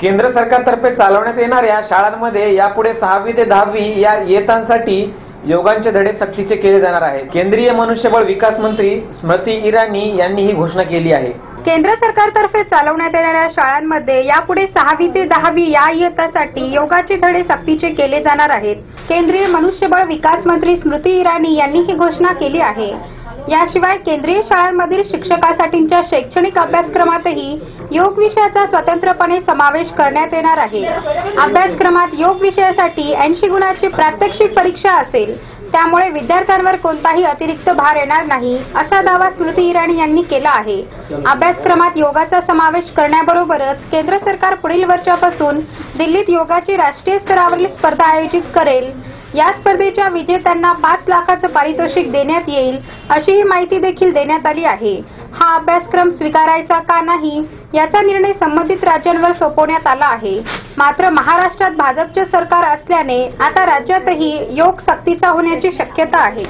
केंद्र सरकारतर्फे चालवण्यात येणाऱ्या शाळांमध्ये यापुढे सहावी ते दहावी या इयतांसाठी योगांचे धडे सक्तीचे केले जाणार आहेत. केंद्रीय मनुष्यबळ विकास मंत्री स्मृती इराणी यांनी ही घोषणा केली आहे. केंद्र सरकारतर्फे चालवण्यात येणाऱ्या शाळांमध्ये यापुढे सहावी ते दहावी या इयत्तासाठी योगाचे धडे सक्तीचे केले जाणार आहेत. केंद्रीय मनुष्यबळ विकास मंत्री स्मृती इराणी यांनी ही घोषणा केली आहे. याशिवाय केंद्रीय शाळांमधील शिक्षकासाठीच्या शैक्षणिक अभ्यासक्रमातही योग विषयाचा स्वतंत्रपणे समावेश करण्यात येणार आहे. अभ्यासक्रमात योग विषयासाठी ऐंशी गुणाची प्रात्यक्षिक परीक्षा असेल त्यामुळे विद्यार्थ्यांवर कोणताही अतिरिक्त भार येणार नाही असा दावा स्मृती इराणी यांनी केला आहे. अभ्यासक्रमात योगाचा समावेश करण्याबरोबरच केंद्र सरकार पुढील वर्षापासून दिल्लीत योगाची राष्ट्रीय स्तरावरील स्पर्धा आयोजित करेल. या स्पर्धेच्या विजेत्यांना पाच लाखाचं पारितोषिक देण्यात येईल अशीही माहिती देखील देण्यात आली आहे. हा अभ्यासक्रम स्वीकारायचा का नाही याचा निर्णय संबंधित राज्यांवर सोपवण्यात आला आहे. मात्र महाराष्ट्रात भाजपचे सरकार असल्याने आता राज्यातही योग सक्तीचा होण्याची शक्यता आहे.